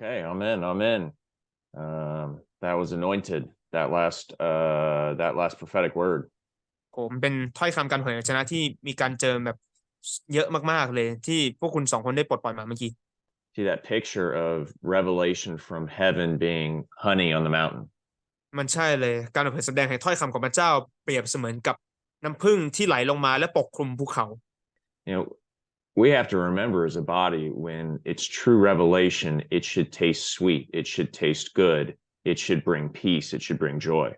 Okay, amen, amen. Um, that was anointed. That last, uh, that last prophetic word. ผมเป็นถ้อยคำการเผยพระชนะที่มีการเจิมแบบเยอะมากๆเลย ที่พวกคุณสองคนได้ปลดปล่อยมาเมื่อกี้ See that picture of revelation from heaven being honey on the mountain. มันใช่เลยการเผยแสดงแห่งถ้อยคำของพระเจ้าเปรียบเสมือนกับน้ำผึ้งที่ไหลลงมาและปกคลุมภูเขา You know, we have to remember as a body when it's true revelation, it should taste sweet, it should taste good, it should bring peace, it should bring joy.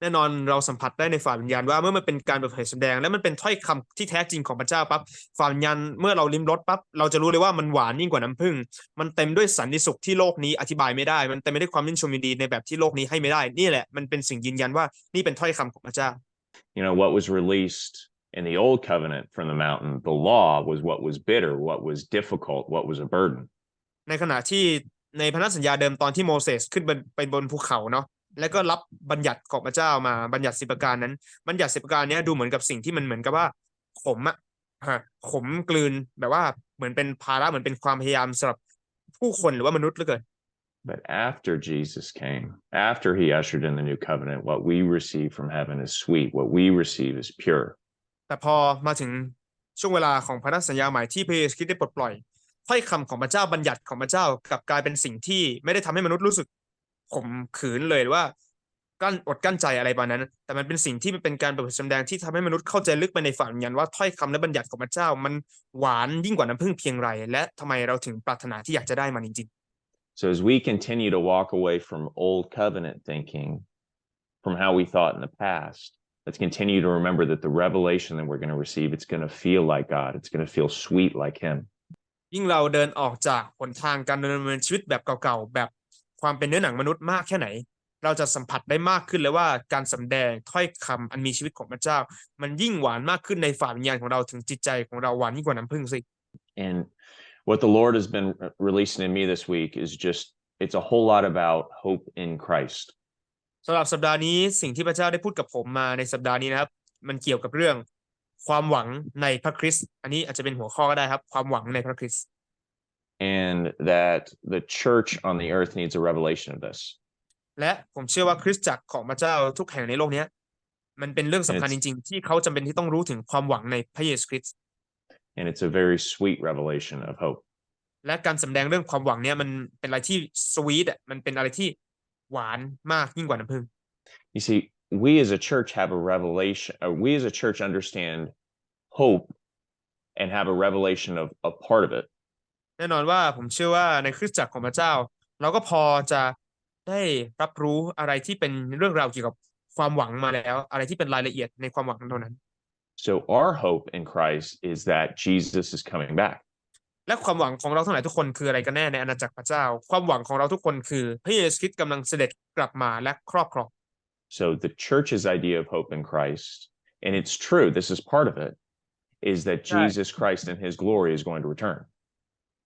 แน่นอนเราสัมผัสได้ในฝ่ายวิญญาณว่าเมื่อมันเป็นการเปิดเผยแสดง และมันเป็นถ้อยคำที่แท้จริงของพระเจ้าปั๊บฝ่ายวิญญาณเมื่อเราลิ้มรสปั๊บเราจะรู้เลยว่ามันหวานยิ่งกว่าน้ำผึ้งมันเต็มด้วยสันติสุขที่โลกนี้อธิบายไม่ได้ มันเต็มไปด้วยความนิ่งชมยินดีในแบบที่โลกนี้ให้ไม่ได้ นี่แหละมันเป็นสิ่งยืนยันว่านี่เป็นถ้อยคำของพระเจ้า You know, what was released in the old covenant from the mountain, the law was what was bitter, what was difficult, what was a burden. ในขณะที่ในพันธสัญญาเดิมตอนที่โมเสสขึ้นบนไปบนภูเขาเนาะแล้วก็รับบัญญัติของพระเจ้ามาบัญญัติสิบประการนั้น บัญญัติสิบประการเนี้ยดูเหมือนกับสิ่งที่มันเหมือนกับว่าขมอะฮะขมกลืนแบบว่าเหมือนเป็นภาระเหมือนเป็นความพยายามสำหรับผู้คนหรือว่ามนุษย์เหลือเกิน But after Jesus came, after he ushered in the new covenant, what we receive from heaven is sweet, what we receive is pure. แต่พอมาถึงช่วงเวลาของพันธสัญญาใหม่ที่พระเยซูคริสต์ได้ปลดปล่อยถ้อยคำของพระเจ้าบัญญัติของพระเจ้ากลับกลายเป็นสิ่งที่ไม่ได้ทำให้มนุษย์รู้สึกขมขืนเลยหรือว่ากั้นอดกั้นใจอะไรประมาณนั้น แต่มันเป็นสิ่งที่มันเป็นการเปิดเผยแสดงที่ทำให้มนุษย์เข้าใจลึกไปในฝันยันว่าถ้อยคำและบัญญัติของพระเจ้า มันหวานยิ่งกว่าน้ำผึ้งเพียงไร และทำไมเราถึงปรารถนาที่อยากจะได้มันจริง So as we continue to walk away from old covenant thinking, from how we thought in the past, let's continue to remember that the revelation that we're going to receive, it's going to feel like God. It's going to feel sweet like Him. ๆยิ่งเราเดินออกจากหนทางการดำเนินชีวิตแบบเก่าๆแบบความเป็นเนื้อหนังมนุษย์มากแค่ไหน เราจะสัมผัสได้มากขึ้นเลยว่าการสำแดงถ้อยคำอันมีชีวิตของพระเจ้า มันยิ่งหวานมากขึ้นในฝ่าวิญญาณของเราถึงจิตใจของเราหวานยิ่งกว่าน้ำผึ้งสิ And what the Lord has been uh, releasing in me this week is just, it's a whole lot about hope in Christ. สำหรับสัปดาห์นี้สิ่งที่พระเจ้าได้พูดกับผมมาในสัปดาห์นี้นะครับ มันเกี่ยวกับเรื่องความหวังในพระคริสต์อันนี้อาจจะเป็นหัวข้อก็ได้ครับ ความหวังในพระคริสต์ And that the church on the earth needs a revelation of this. และผมเชื่อว่าคริสตจักรของพระเจ้าทุกแห่งในโลกเนี้ยมันเป็นเรื่องสำคัญจริง ๆ ที่เขาจำเป็นที่ต้องรู้ถึงความหวังในพระเยซูคริสต์ And it's a very sweet revelation of hope. และการสำแดงเรื่องความหวังเนี่ยมันเป็นอะไรที่สวีทอะมันเป็นอะไรที่ หวานมากยิ่งกว่าน้ำผึ้ง You see, we as a church have a revelation, or we as a church understand hope and have a revelation of a part of it. แน่นอนว่าผมเชื่อว่าในคริสตจักรของพระเจ้า เราก็พอจะได้รับรู้อะไรที่เป็นเรื่องราวเกี่ยวกับความหวังมาแล้ว อะไรที่เป็นรายละเอียดในความหวังเท่านั้น So our hope in Christ is that Jesus is coming back. และความหวังของเราทั้งหลายทุกคนคืออะไรกันแน่ในอาณาจักรพระเจ้า ความหวังของเราทุกคนคือพระเยซูคริสต์กำลังเสด็จกลับมาและครอบครอง So the church's idea of hope in Christ, and it's true, this is part of it, is that Right. Jesus Christ in his glory is going to return.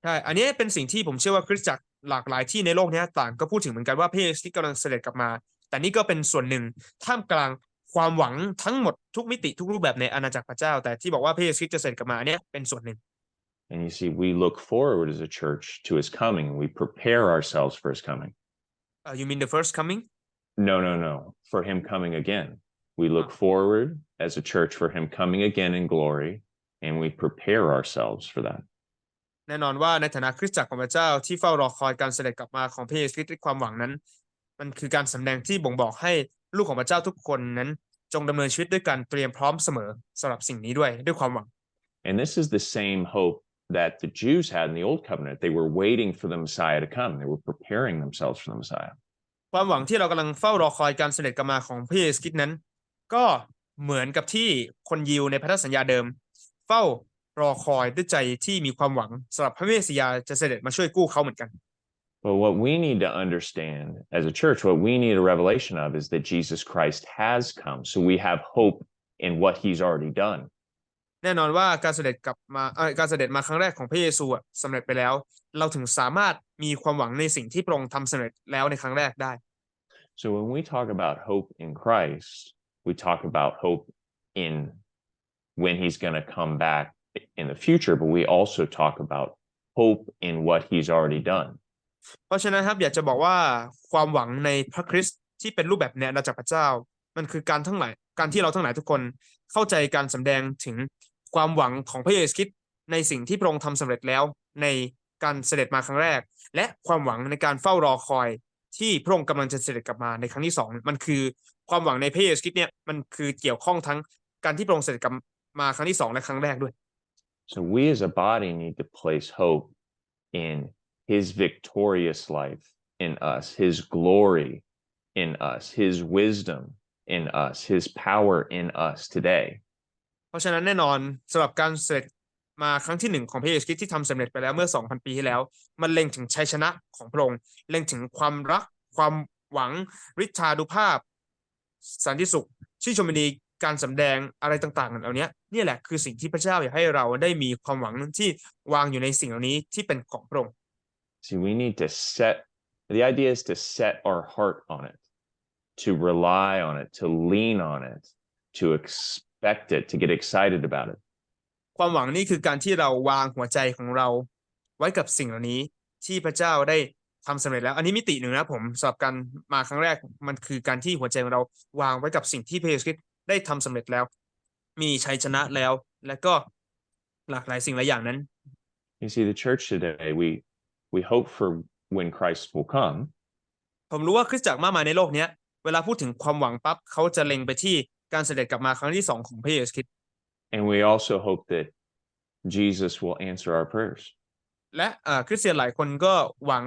ใช่อันนี้เป็นสิ่งที่ผมเชื่อว่าคริสตจักรหลากหลายที่ในโลกนี้ต่างก็พูดถึงเหมือนกันว่าพระเยซูคริสต์กำลังเสด็จกลับมา แต่นี่ก็เป็นส่วนหนึ่งท่ามกลางความหวังทั้งหมดทุกมิติทุกรูปแบบในอาณาจักรพระเจ้า แต่ที่บอกว่าพระเยซูคริสต์จะเสด็จกลับมาอันเนี้ยเป็นส่วนหนึ่ง And you see, we look forward as a church to his coming. We prepare ourselves for his coming. Uh, you mean the first coming No, no, no, for him coming again. We look forward as a church for him coming again in glory, and we prepare ourselves for that. แน่นอนว่าในฐานะคริสตจักรของพระเจ้าที่เฝ้ารอคอยการเสด็จกลับมาของพระเยซูคริสต์ด้วยความหวังนั้น มันคือการสำแดงที่บ่งบอกให้ลูกของพระเจ้าทุกคนนั้น จงดำเนินชีวิตด้วยการเตรียมพร้อมเสมอสำหรับสิ่งนี้ด้วยด้วยความหวัง And this is the same hope that the Jews had in the old covenant. They were waiting for the Messiah to come. They were preparing themselves for the Messiah. ความหวังที่เรากำลังเฝ้ารอคอยการเสด็จกลับมาของพระเยซูคริสต์นั้น ก็เหมือนกับที่คนยิวในพันธสัญญาเดิม เฝ้ารอคอยด้วยใจที่มีความหวังสำหรับพระเมสสิยาจะเสด็จมาช่วยกู้เขาเหมือนกัน But what we need to understand as a church, what we need a revelation of is that Jesus Christ has come. So we have hope in what he's already done. แน่นอนว่าการเสด็จกลับมาเอ่อการเสด็จมาครั้งแรกของพระเยซูอะสำเร็จไปแล้ว เราถึงสามารถมีความหวังในสิ่งที่พระองค์ทำสำเร็จแล้วในครั้งแรกได้ So when we talk about hope in Christ, we talk about hope in when he's going to come back in the future, but we also talk about hope in what he's already done. เพราะฉะนั้นครับอยากจะบอกว่าความหวังในพระคริสต์ที่เป็นรูปแบบแนวจากพระเจ้า มันคือการทั้งหลายการที่เราทั้งหลายทุกคนเข้าใจการสำแดงถึง ความหวังของพระเยซูคริสต์ในสิ่งที่พระองค์ทำสำเร็จแล้วในการเสด็จมาครั้งแรก และความหวังในการเฝ้ารอคอยที่พระองค์กำลังจะเสด็จกลับมาในครั้งที่สองมันคือความหวังในพระเยซูคริสต์เนี่ยมันคือเกี่ยวข้องทั้งการที่พระองค์เสด็จกลับมาครั้งที่สองและครั้งแรกด้วย So we as a body need to place hope in his victorious life in us, his glory in us, his wisdom in us, his power in us today. เพราะฉะนั้นแน่นอนสำหรับการเสด็จมาครั้งที่หนึ่งของพระเยซูคริสต์ที่ทำสำเร็จไปแล้วเมื่อ 2,000 ปีที่แล้ว มันเล็งถึงชัยชนะของพระองค์เล็งถึงความรัก ความหวังฤทธานุภาพ สันติสุขชื่นชมินีการสำแดงอะไรต่างๆเหล่านี้นี่แหละคือสิ่งที่พระเจ้าอยากให้เราได้มีความหวังที่วางอยู่ในสิ่งเหล่านี้ที่เป็นของพระองค์ See, we need to set the idea is to set our heart on it, to rely on it, to lean on it, to expect it, to get excited about it. ความหวังนี่คือการที่เราวางหัวใจของเรา ไว้กับสิ่งเหล่านี้ที่พระเจ้าได้ทำสำเร็จแล้ว อันนี้มิติหนึ่งนะผมสำหรับการมาครั้งแรกมันคือการที่หัวใจของเราวางไว้กับสิ่งที่พระเยซูคริสต์ได้ทำสำเร็จแล้ว มีชัยชนะแล้ว และก็หลากหลายสิ่งหลายอย่างนั้น You see, the church today, we we hope for when Christ will come, ผมรู้ว่าคริสตจักรมากมายในโลกเนี้ยเวลาพูดถึงความหวังปั๊บเขาจะเล็งไปที่ การเสด็จกลับมาครั้งที่สองของพระเยซูคริสต์ and we also hope that Jesus will answer our prayers. และอ่าคริสเตียนหลายคนก็หวัง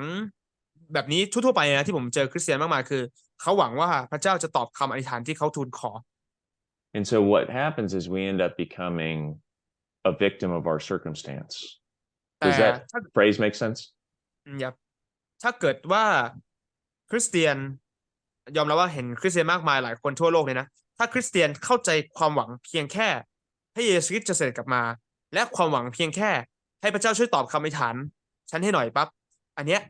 แบบนี้ทั่วๆไปนะที่ผมเจอคริสเตียนมากมายคือเขาหวังว่าพระเจ้าจะตอบคำอธิษฐานที่เขาทูลขอ And so what happens is we end up becoming a victim of our circumstance. แต่ Does that ถ้า phrase make sense? อืมครับถ้าเกิดว่าคริสเตียนยอมรับว่าเห็นคริสเตียนมากมายหลายคนทั่วโลกเลยนะ ถ้าคริสเตียนเข้าใจความหวังเพียงแค่พระเยซูคริสต์จะเสด็จกลับมา และความหวังเพียงแค่ ให้พระเจ้าช่วยตอบคำอธิษฐานฉันให้หน่อยปั๊บอันเนี้ย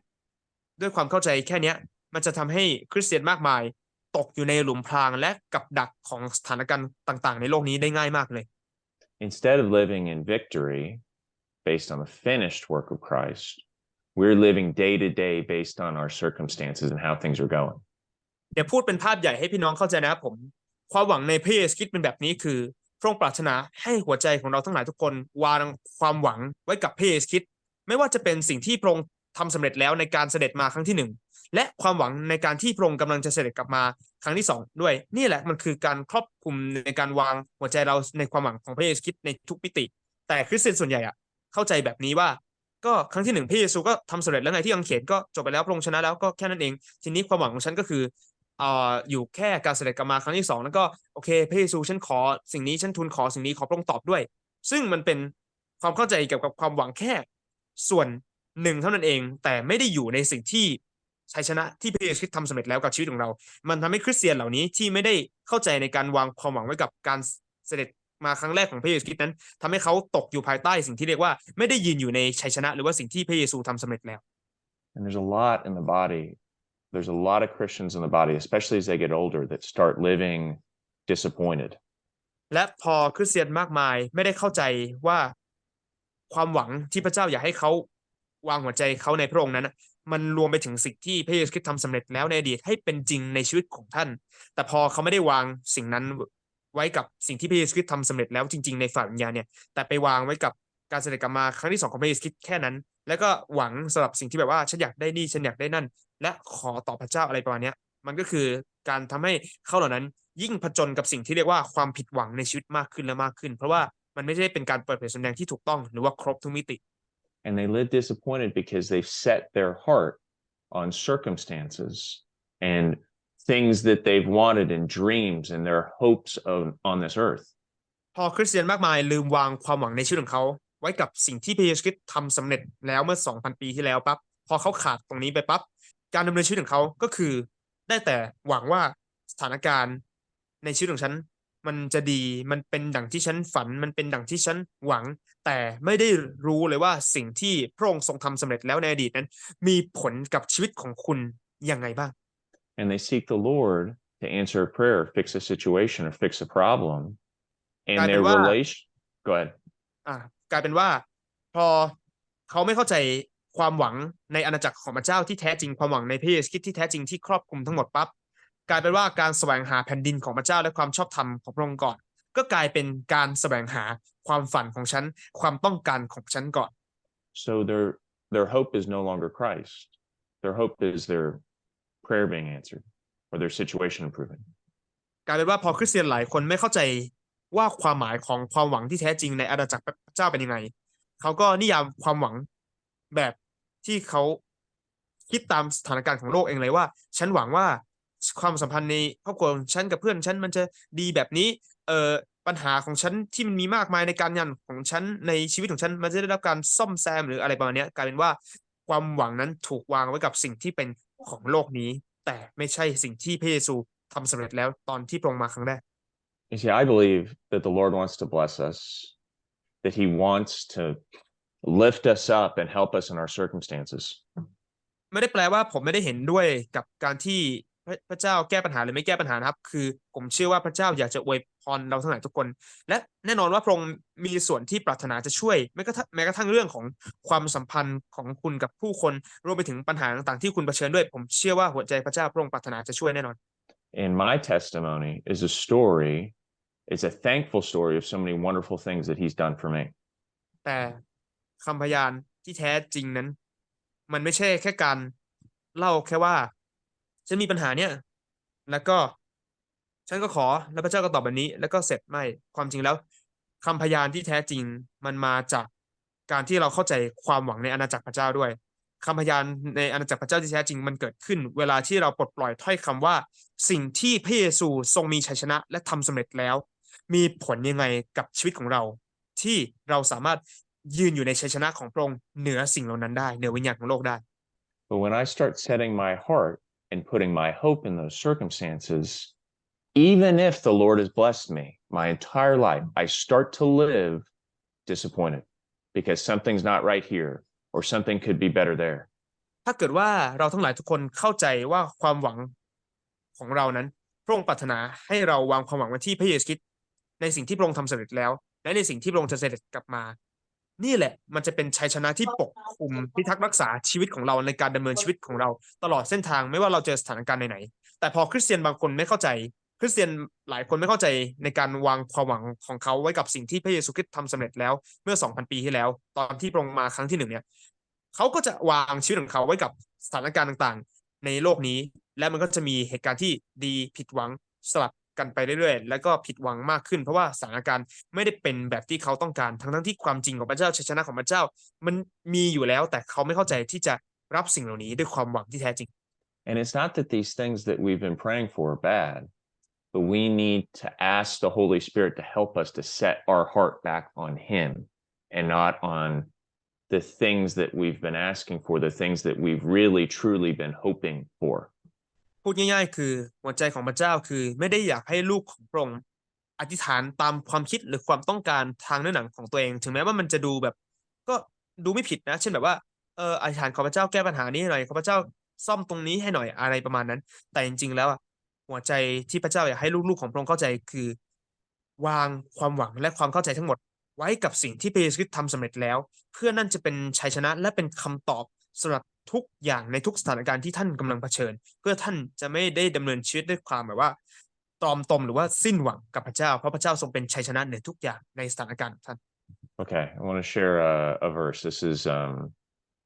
ด้วยความเข้าใจแค่เนี้ย มันจะทำให้คริสเตียนมากมาย ตกอยู่ในหลุมพรางและกับดักของสถานการณ์ต่าง ๆ ในโลกนี้ได้ง่ายมากเลย Instead of living in victory based on the finished work of Christ, we're living day to day based on our circumstances and how things are going. เดี๋ยวพูดเป็นภาพใหญ่ให้พี่น้องเข้าใจนะครับผม ความหวังในพระเยซูคริสต์เป็นแบบนี้คือพระองค์ปรารถนาให้หัวใจของเราทั้งหลายทุกคน วางความหวังไว้กับพระเยซูคริสต์ไม่ว่าจะเป็นสิ่งที่พระองค์ทำสำเร็จแล้วในการเสด็จมาครั้งที่หนึ่งและความหวังในการที่พระองค์กำลังจะเสด็จกลับมาครั้งที่สองด้วย นี่แหละมันคือการครอบคลุมในการวางหัวใจเราในความหวังของพระเยซูคริสต์ในทุกมิติ แต่คริสเตียนส่วนใหญ่อะเข้าใจแบบนี้ว่าก็ครั้งที่หนึ่งพระเยซูก็ทำสำเร็จแล้วไงที่กังเขนก็จบไปแล้วพระองค์ชนะแล้วก็แค่นั้นเอง ทีนี้ความหวังของฉันก็คือ เอ่ออยู่แค่การเสด็จกลับมาครั้งที่สองแล้วก็โอเคพระเยซูฉันขอสิ่งนี้ฉันทูลขอสิ่งนี้ขอพระองค์ตอบด้วย ซึ่งมันเป็นความเข้าใจเกี่ยวกับความหวังแค่ ส่วนหนึ่งเท่านั้นเอง แต่ไม่ได้อยู่ในสิ่งที่ชัยชนะที่พระเยซูคริสต์ทำสำเร็จแล้วกับชีวิตของเรา มันทำให้คริสเตียนเหล่านี้ที่ไม่ได้เข้าใจในการวางความหวังไว้กับการเสด็จมาครั้งแรกของพระเยซูคริสต์นั้นทำให้เขาตกอยู่ภายใต้สิ่งที่เรียกว่าไม่ได้ยืนอยู่ในชัยชนะ หรือว่าสิ่งที่พระเยซูทำสำเร็จแล้ว And there's a lot in the body. There's a lot of Christians in the body, especially as they get older, that start living disappointed. และพอคริสเตียนมากมายไม่ได้เข้าใจว่าความหวังที่พระเจ้าอยากให้เขาวางหัวใจเขาในพระองค์นั้น มันรวมไปถึงสิ่งที่พระเยซูคริสต์ทำสำเร็จแล้วในอดีตให้เป็นจริงในชีวิตของท่าน แต่พอเขาไม่ได้วางสิ่งนั้นไว้กับสิ่งที่พระเยซูคริสต์ทำสำเร็จแล้วจริง ๆ ในฝ่ายวิญญาณเนี่ย แต่ไปวางไว้กับ การเสด็จกลับมาครั้งที่สองของพระเยซูคริสต์แค่นั้น แล้วก็หวังสำหรับสิ่งที่แบบว่าฉันอยากได้นี่ฉันอยากได้นั่น และขอต่อพระเจ้าอะไรประมาณเนี้ยมันก็คือการทำให้เขาเหล่านั้นยิ่งผจญกับสิ่งที่เรียกว่าความผิดหวังในชีวิตมากขึ้นและมากขึ้น เพราะว่ามันไม่ได้เป็นการเปิดเผยแสดงที่ถูกต้องหรือว่าครบทุกมิติ And they live disappointed because they've set their heart on circumstances and things that they've wanted and dreams and their hopes of on this earth. พอคริสเตียนมากมายลืมวางความหวังในชีวิตของเขา ไว้กับสิ่งที่พระเยซูคริสต์ทำสำเร็จแล้วเมื่อ 2,000 ปีที่แล้วปั๊บพอเขาขาดตรงนี้ไปปั๊บการดำเนินชีวิตของเขาก็คือได้แต่หวังว่าสถานการณ์ในชีวิตของฉัน มันจะดีมันเป็นดังที่ฉันฝัน มันเป็นดังที่ฉันหวัง แต่ไม่ได้รู้เลยว่าสิ่งที่พระองค์ทรงทำสำเร็จแล้วในอดีตนั้น มีผลกับชีวิตของคุณยังไงบ้าง And they seek the Lord to answer a prayer, fix a situation, or fix a problem. And Kaya their ba- relation go ahead. อ่า กลายเป็นว่า พอเขาไม่เข้าใจความหวังในอาณาจักรของพระเจ้าที่แท้จริงความหวังในพระเยซูคริสต์ที่แท้จริงที่ครอบคลุมทั้งหมดปั๊บกลายเป็นว่าการแสวงหาแผ่นดินของพระเจ้าและความชอบธรรมของพระองค์ก่อน ก็กลายเป็นการแสวงหาความฝันของฉันความต้องการของฉันก่อน So their their hope is no longer Christ. Their hope is their prayer being answered or their situation improving. กลายเป็นว่าพอคริสเตียนหลายคนไม่เข้าใจ ว่าความหมายของความหวังที่แท้จริงในอาณาจักรพระเจ้าเป็นยังไง เขาก็นิยามความหวังแบบที่เขาคิดตามสถานการณ์ของโลกเองเลยว่า ฉันหวังว่าความสัมพันธ์ในครอบครัวของฉันกับเพื่อนฉันมันจะดีแบบนี้ เอ่อปัญหาของฉันที่มันมีมากมายในการงานของฉันในชีวิตของฉันมันจะได้รับการซ่อมแซมหรืออะไรประมาณนี้กลายเป็นว่าความหวังนั้นถูกวางไว้กับสิ่งที่เป็นของโลกนี้ แต่ไม่ใช่สิ่งที่พระเยซูทำสำเร็จแล้วตอนที่พระองค์มาครั้งแรก You see, I believe that the Lord wants to bless us, that He wants to lift us up and help us in our circumstances. ไม่ได้แปลว่าผมไม่ได้เห็นด้วยกับการที่พระพระเจ้าแก้ปัญหาหรือไม่แก้ปัญหานะครับ คือผมเชื่อว่าพระเจ้าอยากจะอวยพรเราทั้งหลายทุกคน และแน่นอนว่าพระองค์มีส่วนที่ปรารถนาจะช่วยแม้กระทั่งแม้กระทั่งเรื่องของความสัมพันธ์ของคุณกับผู้คนรวมไปถึงปัญหาต่างๆที่คุณเผชิญด้วย ผมเชื่อว่าหัวใจพระเจ้าพระองค์ปรารถนาจะช่วยแน่นอน And my testimony is a story, it's a thankful story of so many wonderful things that He's done for me. แต่คำพยานที่แท้จริงนั้น มันไม่ใช่แค่การเล่าแค่ว่า ฉันมีปัญหาเนี่ย แล้วก็ ฉันก็ขอแล้วพระเจ้าก็ตอบแบบนี้ แล้วก็เสร็จไม่ความจริงแล้วคำพยานที่แท้จริงมันมาจากการที่เราเข้าใจความหวังในอาณาจักรพระเจ้าด้วย คำพยานในอาณาจักรพระเจ้าที่แท้จริงมันเกิดขึ้น เวลาที่เราปลดปล่อยถ้อยคำว่า สิ่งที่พระเยซูทรงมีชัยชนะและทำสำเร็จแล้ว มีผลยังไงกับชีวิตของเรา ที่เราสามารถยืนอยู่ในชัยชนะของพระองค์เหนือสิ่งเหล่านั้นได้เหนือวิญญาณของโลกได้ But when I start setting my heart and putting my hope in those circumstances, even if the Lord has blessed me my entire life, I start to live disappointed because something's not right here or something could be better there. ถ้าเกิดว่าเราทั้งหลายทุกคนเข้าใจว่าความหวังของเรานั้น พระองค์ปรารถนาให้เราวางความหวังไว้ที่พระเยซูคริสต์ในสิ่งที่พระองค์ทำสำเร็จแล้ว และในสิ่งที่พระองค์จะเสด็จกลับมา นี่แหละ มันจะเป็นชัยชนะที่ปกคลุมพิทักษ์รักษาชีวิตของเราในการดำเนินชีวิตของเรา ตลอดเส้นทางไม่ว่าเราเจอสถานการณ์ไหนๆแต่พอคริสเตียนบางคนไม่เข้าใจ คริสเตียนหลายคนไม่เข้าใจในการวางความหวังของเขาไว้กับสิ่งที่พระเยซูคริสต์ทำสำเร็จแล้วเมื่อ 2,000 ปีที่แล้ว ตอนที่พระองค์มาครั้งที่หนึ่งเนี่ยเขาก็จะวางชีวิตของเขาไว้กับสถานการณ์ต่างๆ ในโลกนี้ และมันก็จะมีเหตุการณ์ที่ดีผิดหวังสลับกันไปเรื่อยๆ แล้วก็ผิดหวังมากขึ้น เพราะว่าสถานการณ์ไม่ได้เป็นแบบที่เขาต้องการทั้งๆที่ความจริงของพระเจ้าชัยชนะของพระเจ้า มันมีอยู่แล้วแต่เขาไม่เข้าใจที่จะรับสิ่งเหล่านี้ด้วยความหวังที่แท้จริง And it's not that these things that we've been praying for are bad, but we need to ask the Holy Spirit to help us to set our heart back on Him and not on the things that we've been asking for, the things that we've really truly been hoping for. พูดง่ายๆ คือหัวใจของพระเจ้าคือไม่ได้อยากให้ลูกของพระองค์อธิษฐานตามความคิดหรือความต้องการทางเนื้อหนังของตัวเอง ถึงแม้ว่ามันจะดูแบบ ก็ดูไม่ผิดนะ เช่นแบบว่า เอออธิษฐานขอพระเจ้าแก้ปัญหานี้ให้หน่อย ขอพระเจ้าซ่อมตรงนี้ให้หน่อยอะไรประมาณนั้น แต่จริงๆ แล้วอะ หัวใจที่พระเจ้าอยากให้ลูกๆของพระองค์เข้าใจคือ วางความหวังและความเข้าใจทั้งหมด ไว้กับสิ่งที่พระเยซูคริสต์ทำสำเร็จแล้ว เพื่อนั่นจะเป็นชัยชนะและเป็นคำตอบสำหรับทุกอย่างในทุกสถานการณ์ที่ท่านกำลังเผชิญ เพื่อท่านจะไม่ได้ดำเนินชีวิตด้วยความแบบว่าตรอมตมหรือว่าสิ้นหวังกับพระเจ้าเพราะพระเจ้าทรงเป็นชัยชนะเหนือทุกอย่างในสถานการณ์ของท่าน Okay, I want to share a, a verse. This is um,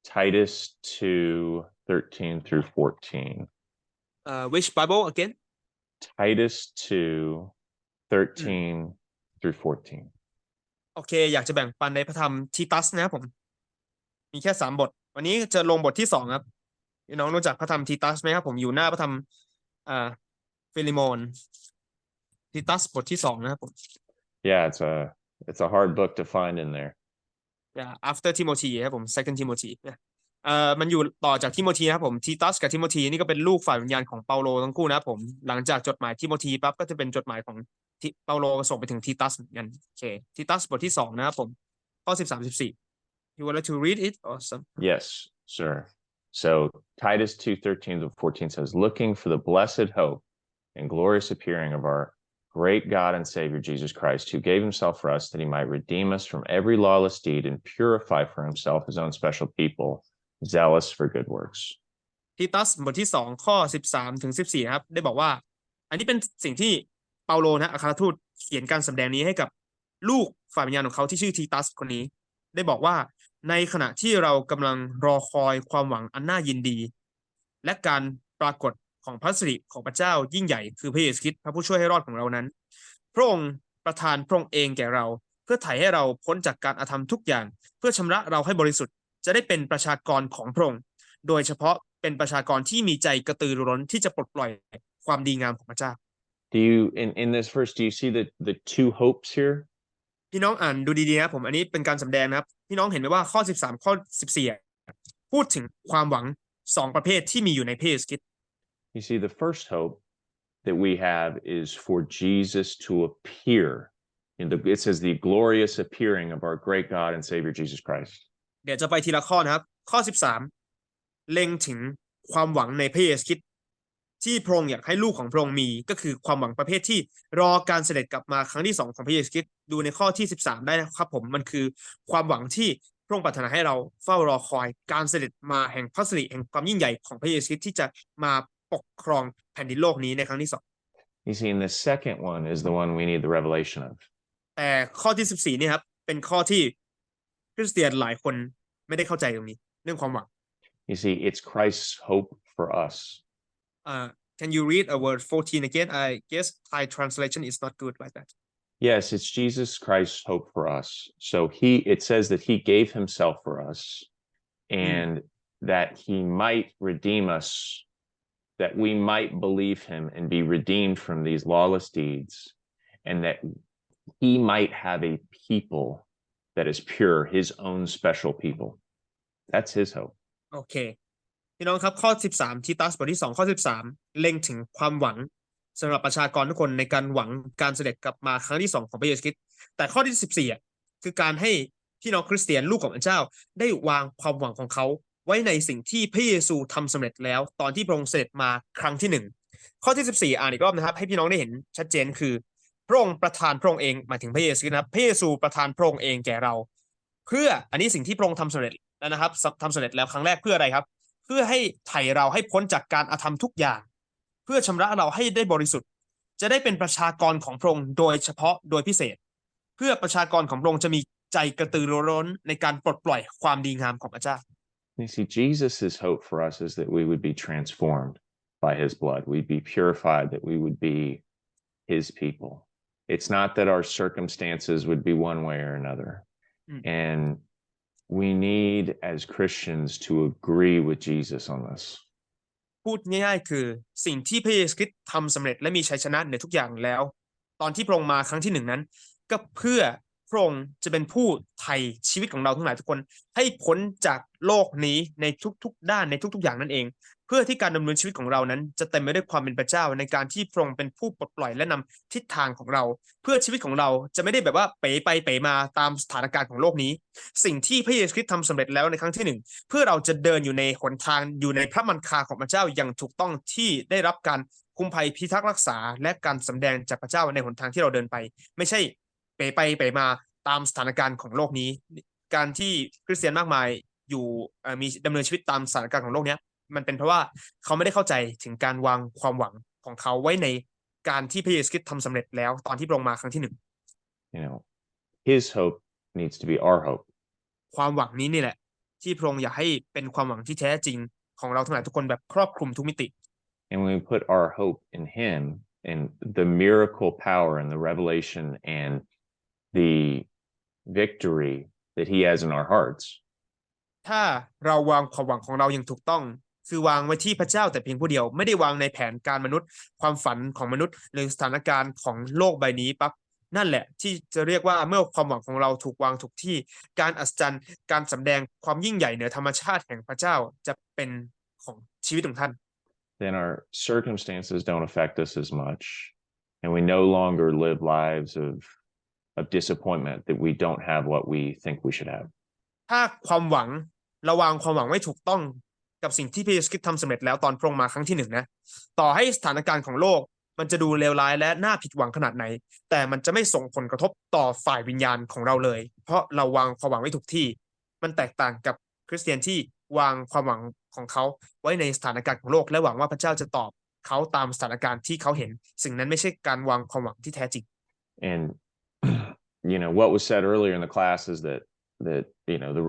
Titus 2 13 through 14. uh, which Bible again Titus 2 13 through 14. โอเค อยากจะแบ่งปันในพระธรรมทีตัสนะครับผม มีแค่สามบท วันนี้จะลงบทที่สองครับพี่น้องรู้จักพระธรรมทีตัสไหมครับผมอยู่หน้าพระธรรมอ่าฟิลิโมนทีตัสบทที่สองนะครับผม Yeah, it's a it's a hard book to find in there. yeah after Timothy ครับผม second Timothy เนี่ย เอ่อมันอยู่ต่อจากทิโมธีนะครับผมทีตัสกับทิโมธีนี่ก็เป็นลูกฝ่ายวิญญาณของเปาโลทั้งคู่นะครับผมหลังจากจดหมายทิโมธีปั๊บก็จะเป็นจดหมายของทิเปาโลส่งไปถึงทีตัสเหมือนกันโอเคทีตัสบทที่สองนะครับผมข้อสิบสามสิบสี่ you want to read it awesome Yes, sir. So Titus 2 13 to 14 says, Looking for the blessed hope and glorious appearing of our great God and Savior Jesus Christ, who gave himself for us that he might redeem us from every lawless deed and purify for himself his own special people, zealous for good works. ทีตัสบทที่สองข้อสิบสามถึงสิบสี่นะครับ ได้บอกว่า อันนี้เป็นสิ่งที่เปาโลนะอัครทูตเขียนการสำแดงนี้ให้กับลูกฝ่ายวิญญาณของเขาที่ชื่อทีตัสคนนี้ ได้บอกว่าในขณะที่เรากำลังรอคอยความหวังอันน่ายินดี และการปรากฏของพระสิริของพระเจ้ายิ่งใหญ่คือพระเยซูคริสต์พระผู้ช่วยให้รอดของเรานั้น พระองค์ประทานพระองค์เองแก่เรา เพื่อไถ่ให้เราพ้นจากการอาธรรมทุกอย่าง เพื่อชำระเราให้บริสุทธิ์ จะได้เป็นประชากรของพระองค์โดยเฉพาะเป็นประชากรที่มีใจกระตือรือร้นที่จะปลดปล่อยความดีงามของพระเจ้า Do you in, in this verse, do you see the, the two hopes here? พี่น้องอ่านดูดีๆนะครับผมอันนี้เป็นการสำแดงนะครับพี่น้องเห็นไหมว่าข้อ 13 ข้อ 14อะพูดถึงความหวังสองประเภทที่มีอยู่ในพระเยซูคริสต์ You see, the first hope that we have is for Jesus to appear. In the, it says the glorious appearing of our great God and Savior Jesus Christ. เดี๋ยวจะไปทีละข้อนะครับ ข้อ13เล็งถึงความหวังในพระเยซูคริสต์ที่พระองค์อยากให้ลูกของพระองค์มี ก็คือความหวังประเภทที่รอการเสด็จกลับมาครั้งที่สองของพระเยซูคริสต์ดูในข้อที่13ได้นะครับผมมันคือความหวังที่พระองค์ปรารถนาให้เราเฝ้ารอคอยการเสด็จมาแห่งพระสิริแห่งความยิ่งใหญ่ของพระเยซูคริสต์ที่จะมาปกครองแผ่นดินโลกนี้ในครั้งที่สอง You see, and the second one is the one we need the revelation of. แต่ข้อที่14นี่ครับเป็นข้อที่ คริสเตียนหลายคนไม่ได้เข้าใจตรงนี้ เรื่องความหวัง You see, it's Christ's hope for us. uh, can you read a word 14 again? I guess Thai translation is not good like that. Yes, it's Jesus Christ's hope for us. So he it says that he gave himself for us and that he might redeem us, that we might believe him and be redeemed from these lawless deeds, and that he might have a people that is pure, his own special people. That's his hope. โอเคพี่น้องครับข้อ 13 ทีตัสบทที่ 2 ข้อ 13 เล็งถึงความหวังสำหรับประชากรทุกคนในการหวังการเสด็จกลับมาครั้งที่ 2 ของพระเยซูคริสต์แต่ข้อที่ 14อะคือการให้พี่น้องคริสเตียนลูกของพระเจ้า ได้วางความหวังของเขา ไว้ในสิ่งที่พระเยซูทำสำเร็จแล้ว ตอนที่พระองค์เสด็จมาครั้งที่หนึ่งข้อที่ 14 อ่านอีกรอบนะครับ ให้พี่น้องได้เห็นชัดเจนคือ พระองค์ประทานพระองค์เองหมายถึงพระเยซูนะครับพระเยซูประทานพระองค์เองแก่เรา เพื่ออันนี้สิ่งที่พระองค์ทำสำเร็จแล้วนะครับทำสำเร็จแล้วครั้งแรกเพื่ออะไรครับ เพื่อให้ไถ่เราให้พ้นจากการอาธรรมทุกอย่าง เพื่อชำระเราให้ได้บริสุทธิ์ จะได้เป็นประชากรของพระองค์โดยเฉพาะโดยพิเศษ เพื่อประชากรของพระองค์จะมีใจกระตือรือร้นในการปลดปล่อยความดีงามของพระเจ้า You see, Jesus' hope for us is that we would be transformed by his blood. We'd be purified, that we would be his people. It's not that our circumstances would be one way or another. Mm. And we need, as Christians, to agree with Jesus on this. พูดง่ายๆ คือสิ่งที่พระเยซูคริสต์ทำสำเร็จและมีชัยชนะเหนือทุกอย่างแล้ว ตอนที่พระองค์มาครั้งที่หนึ่งนั้น ก็เพื่อ พระองค์จะเป็นผู้ไถ่ชีวิตของเราทั้งหลายทุกคน ให้พ้นจากโลกนี้ในทุกๆ ด้านในทุก ๆ อย่างนั่นเอง เพื่อที่การดำเนินชีวิตของเรานั้น จะเต็มไปด้วยความเป็นพระเจ้าในการที่พระองค์เป็นผู้ปลดปล่อยและนำทิศทางของเรา เพื่อชีวิตของเราจะไม่ได้แบบว่าเป๋ไปเป๋มาตามสถานการณ์ของโลกนี้ สิ่งที่พระเยซูคริสต์ทำสำเร็จแล้วในครั้งที่หนึ่งเพื่อเราจะเดินอยู่ในหนทางอยู่ในพระมันคาของพระเจ้าอย่างถูกต้องที่ได้รับการคุ้มภัยพิทักษ์รักษา และการสำแดงจากพระเจ้าในหนทางที่เราเดินไป ไม่ใช่ เป๋ไปเป๋มาตามสถานการณ์ของโลกนี้ การที่คริสเตียนมากมายอยู่เอ่อมีดำเนินชีวิตตามสถานการณ์ของโลกเนี้ยมันเป็นเพราะว่าเขาไม่ได้เข้าใจถึงการวางความหวังของเขาไว้ในการที่พระเยซูคริสต์ทำสำเร็จแล้วตอนที่พระองค์มาครั้งที่หนึ่ง You know, his hope needs to be our hope. ความหวังนี้นี่แหละ ที่พระองค์อยากให้เป็นความหวังที่แท้จริงของเราทั้งหลายทุกคนแบบครอบคลุมทุกมิติ And when we put our hope in him and the miracle power and the revelation and the victory that he has in our hearts, ถ้าเราวางความหวังของเราอย่างถูกต้อง คือวางไว้ที่พระเจ้าแต่เพียงผู้เดียว ไม่ได้วางในแผนการมนุษย์ ความฝันของมนุษย์ หรือสถานการณ์ของโลกใบนี้ปั๊บนั่นแหละ ที่จะเรียกว่าเมื่อความหวังของเราถูกวางถูกที่ การอัศจรรย์ การสำแดงความยิ่งใหญ่เหนือธรรมชาติแห่งพระเจ้าจะเป็นของชีวิตของท่าน then our circumstances don't affect us as much. And we no longer live lives of, of disappointment that we don't have what we think we should have. ถ้าความหวังเราวางความหวังไม่ถูกต้องกับสิ่งที่พระเยซูคริสต์ทำสำเร็จแล้วตอนพระองค์มาครั้งที่หนึ่งนะ ต่อให้สถานการณ์ของโลกมันจะดูเลวร้ายและน่าผิดหวังขนาดไหน แต่มันจะไม่ส่งผลกระทบต่อฝ่ายวิญญาณของเราเลย เพราะเราวางความหวังไว้ถูกที่ มันแตกต่างกับคริสเตียนที่วางความหวังของเขาไว้ในสถานการณ์ของโลกและหวังว่าพระเจ้าจะตอบเขาตามสถานการณ์ที่เขาเห็น สิ่งนั้นไม่ใช่การวางความหวังที่แท้จริง And you know what was said earlier in the class is that that you know the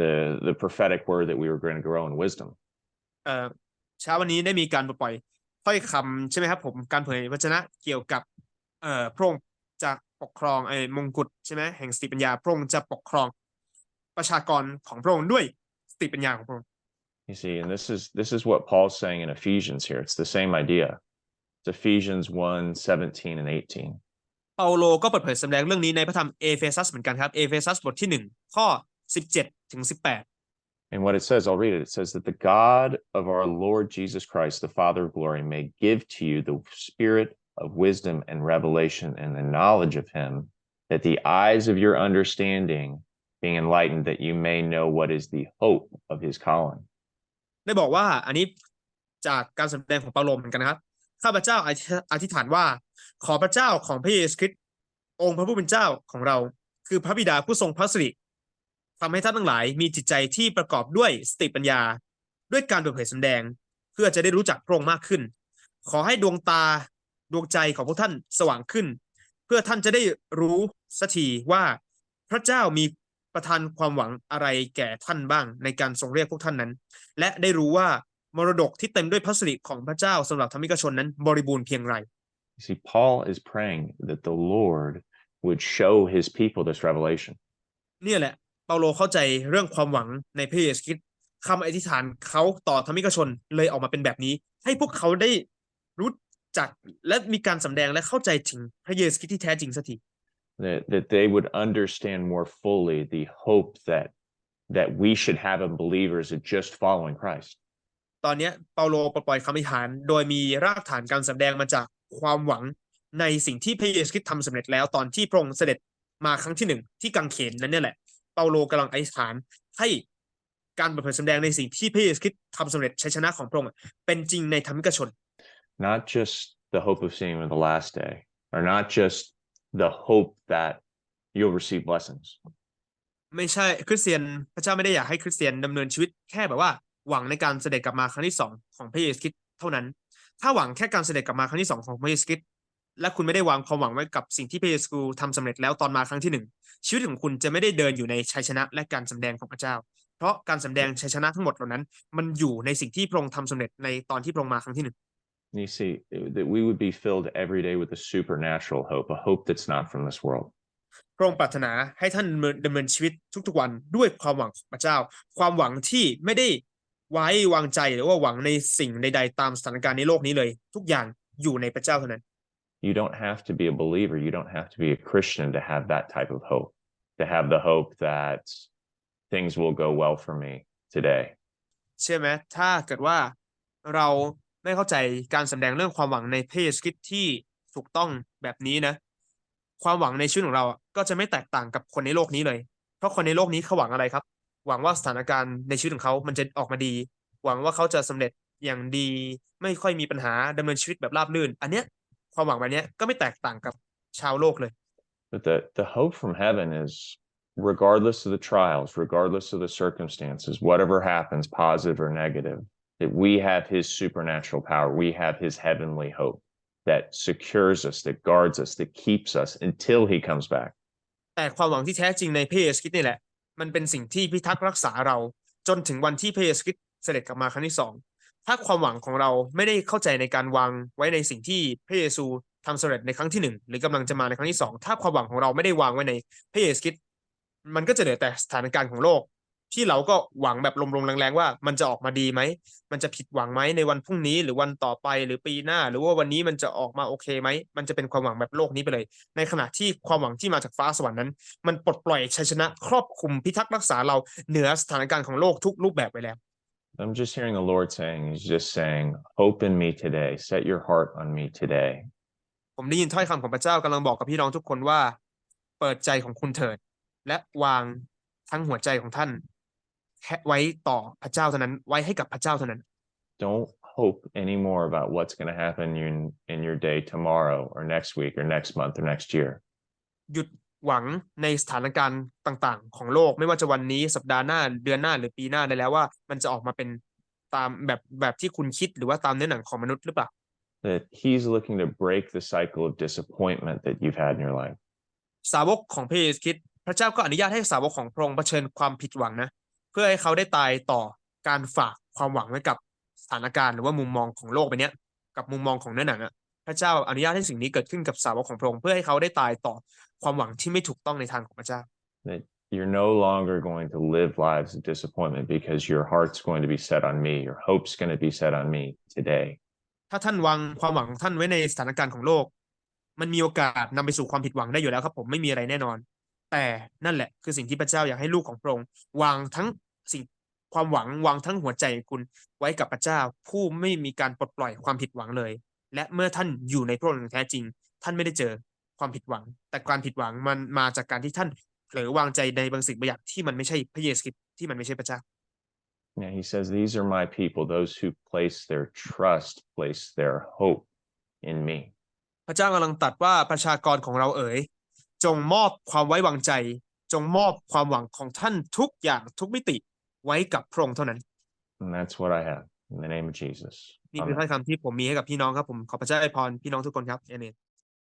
the the prophetic word that we were going to grow in wisdom. เอ่อเช้าวันนี้ได้มีการปล่อยถ้อยคำใช่ไหมครับผมการเผยวจนะเกี่ยวกับเอ่อพระองค์จะปกครองไอ้มงกุฎใช่ไหมแห่งสติปัญญาพระองค์จะปกครองประชากรของพระองค์ด้วยสติปัญญาของพระองค์ You see, and this is this is what Paul's saying in Ephesians here. It's the same idea. It's Ephesians 1, 17 and 18. เปาโลก็เปิดเผยสำแดงเรื่องนี้ในพระธรรมเอเฟซัสเหมือนกันครับเอเฟซัสบทที่หนึ่งข้อสิบเจ็ดถึงสิบแปด And what it says, I'll read it. It says that the God of our Lord Jesus Christ, the Father of glory, may give to you the spirit of wisdom and revelation and the knowledge of him, that the eyes of your understanding being enlightened, that you may know what is the hope of his calling. ได้บอกว่าอันนี้จากการแสดงของเปาโลเหมือนกันนะครับข้าพเจ้าอธิอธิษฐานว่า ขอพระเจ้าของพระเยซูคริสต์องค์พระผู้เป็นเจ้าของเรา คือพระบิดาผู้ทรงพระสิริทำให้ท่านทั้งหลายมีจิตใจที่ประกอบด้วยสติปัญญา ด้วยการเปิดเผยสำแดง เพื่อจะได้รู้จักพระองค์มากขึ้น ขอให้ดวงตาดวงใจของพวกท่านสว่างขึ้น เพื่อท่านจะได้รู้สักทีว่าพระเจ้ามีประทานความหวังอะไรแก่ท่านบ้างในการทรงเรียกพวกท่านนั้น และได้รู้ว่ามรดกที่เต็มด้วยพระสิริของพระเจ้าสำหรับธรรมิกชนนั้นบริบูรณ์เพียงไร see, Paul is praying that the Lord would show his people this revelation. เนี่ยแหละเปาโลเข้าใจเรื่องความหวังในพระเยซูคริสต์คำอธิษฐานเขาต่อธรรมิกชนเลยออกมาเป็นแบบนี้ ให้พวกเขาได้รู้จักและมีการสำแดงและเข้าใจถึงพระเยซูคริสต์ที่แท้จริงสักที that that they would understand more fully the hope that that we should have in believers in just following Christ. ตอนเนี้ยเปาโลปลดปล่อยคำอธิษฐานโดยมีรากฐานการสำแดงมาจาก ความหวังในสิ่งที่พระเยซูคริสต์ทำสำเร็จแล้วตอนที่พระองค์เสด็จมาครั้งที่หนึ่งที่กังเขนนั้นเนี่ยแหละ เปาโลกำลังอธิษฐานให้การเปิดเผยสำแดงในสิ่งที่พระเยซูคริสต์ทำสำเร็จชัยชนะของพระองค์เป็นจริงในธรรมิกชน Not just the hope of seeing him in the last day, or not just the hope that you'll receive blessings. ไม่ใช่คริสเตียนพระเจ้าไม่ได้อยากให้คริสเตียนดำเนินชีวิตแค่แบบว่าหวังในการเสด็จกลับมาครั้งที่สองของพระเยซูคริสต์เท่านั้น ถ้าหวังแค่การเสด็จกลับมาครั้งที่สองของพระเยซูคริสต์และคุณไม่ได้วางความหวังไว้กับสิ่งที่พระเยซูทำสำเร็จแล้วตอนมาครั้งที่หนึ่งชีวิตของคุณจะไม่ได้เดินอยู่ในชัยชนะและการสำแดงของพระเจ้า เพราะการสำแดงชัยชนะทั้งหมดเหล่านั้น มันอยู่ในสิ่งที่พระองค์ทำสำเร็จในตอนที่พระองค์มาครั้งที่หนึ่ง You see, that we would be filled every day with a supernatural hope, a hope that's not from this world. พระองค์ปรารถนาให้ท่านดำเนินดำเนินชีวิตทุกๆวันด้วยความหวังของพระเจ้า ความหวังที่ไม่ได้ ไว้วางใจหรือว่าหวังในสิ่งใด ๆ ตามสถานการณ์ในโลกนี้เลย ทุกอย่างอยู่ในพระเจ้าเท่านั้น You don't have to be a believer, you don't have to be a Christian to have that type of hope, to have the hope that things will go well for me today. เชื่อไหมถ้าเกิดว่าเราไม่เข้าใจการสำแดงเรื่องความหวังในพระเยซูคริสต์ที่ถูกต้องแบบนี้นะ ความหวังในชีวิตของเราอะก็จะไม่แตกต่างกับคนในโลกนี้เลย เพราะคนในโลกนี้เขาหวังอะไรครับ หวังว่าสถานการณ์ในชีวิตของเขามันจะออกมาดี หวังว่าเขาจะสำเร็จอย่างดี ไม่ค่อยมีปัญหาดำเนินชีวิตแบบราบรื่น อันเนี้ยความหวังแบบเนี้ยก็ไม่แตกต่างกับชาวโลกเลย But the, the hope from heaven is regardless of the trials, regardless of the circumstances, whatever happens, positive or negative, that we have his supernatural power. We have his heavenly hope that secures us, that guards us, that keeps us until he comes back. แต่ความหวังที่แท้จริงในพระเยซูคริสต์นี่แหละ มันเป็นสิ่งที่พิทักษ์รักษาเราจนถึงวันที่พระเยซูคริสต์เสด็จกลับมาครั้งที่สองถ้าความหวังของเราไม่ได้เข้าใจในการวางไว้ในสิ่งที่พระเยซูทำสำเร็จในครั้งที่หนึ่งหรือกำลังจะมาในครั้งที่สองถ้าความหวังของเราไม่ได้วางไว้ในพระเยซูคริสต์มันก็จะเหลือแต่สถานการณ์ของโลก ที่เราก็หวังแบบลมๆแรงๆว่ามันจะออกมาดีไหม มันจะผิดหวังไหมในวันพรุ่งนี้หรือวันต่อไปหรือปีหน้า หรือว่าวันนี้มันจะออกมาโอเคไหม มันจะเป็นความหวังแบบโลกนี้ไปเลย ในขณะที่ความหวังที่มาจากฟ้าสวรรค์นั้น มันปลดปล่อยชัยชนะครอบคลุมพิทักษ์รักษาเราเหนือสถานการณ์ของโลกทุกรูปแบบไปแล้ว I'm just hearing the Lord saying, He's just saying, Hope in me today. Set your heart on me today. ผมได้ยินถ้อยคำของพระเจ้ากำลังบอกกับพี่น้องทุกคนว่า เปิดใจของคุณเถิด และวางทั้งหัวใจของท่านแค่ ไว้ต่อพระเจ้าเท่านั้นไว้ให้กับพระเจ้าเท่านั้น Don't hope anymore about what's going to happen in, in your day tomorrow or next week or next month or next year. หยุดหวังในสถานการณ์ต่างๆ ของโลกไม่ว่าจะวันนี้สัปดาห์หน้าเดือนหน้าหรือปีหน้าได้แล้วว่า มันจะออกมาเป็นตามแบบแบบที่คุณคิดหรือว่าตามเนื้อหนังของมนุษย์หรือเปล่า that he's looking to break the cycle of disappointment that you've had in your life. สาวกของพระเยซูคริสต์พระเจ้าก็อนุญาตให้สาวกของพระองค์เผชิญความผิดหวังนะ เพื่อให้เขาได้ตายต่อการฝากความหวังไว้กับสถานการณ์หรือว่ามุมมองของโลกใบเนี้ยกับมุมมองของเนื้อหนังอะพระเจ้าอนุญาตให้สิ่งนี้เกิดขึ้นกับสาวกของพระองค์เพื่อให้เขาได้ตายต่อความหวังที่ไม่ถูกต้องในทางของพระเจ้า That you're no longer going to live lives of disappointment because your heart's going to be set on me, your hope's going to be set on me today. ถ้าท่านวางความหวังของท่านไว้ในสถานการณ์ของโลก มันมีโอกาสนำไปสู่ความผิดหวังได้อยู่แล้วครับผมไม่มีอะไรแน่นอน แต่นั่นแหละคือสิ่งที่พระเจ้าอยากให้ลูกของพระองค์วางทั้งสิ่งความหวังวางทั้งหัวใจของคุณไว้กับพระเจ้า ผู้ไม่มีการปลดปล่อยความผิดหวังเลย และเมื่อท่านอยู่ในพระองค์อย่างแท้จริง ท่านไม่ได้เจอความผิดหวัง แต่การผิดหวังมันมาจากการที่ท่านเผลอวางใจในบางสิ่งบางอย่างที่มันไม่ใช่พระเยซูคริสต์ที่มันไม่ใช่พระเจ้า Yeah, he says, These are my people, those who place their trust, place their hope in me. พระเจ้ากำลังตรัดว่าประชากรของเราเอ๋ย จงมอบความไว้วางใจ จงมอบความหวังของท่านทุกอย่างทุกมิติไว้กับพระองค์เท่านั้น And that's what I have in the name of Jesus. นี่คือ Amen. ถ้อยคำที่ผมมีให้กับพี่น้องครับผมขอพระเจ้าอวยพรพี่น้องทุกคนครับเอเมน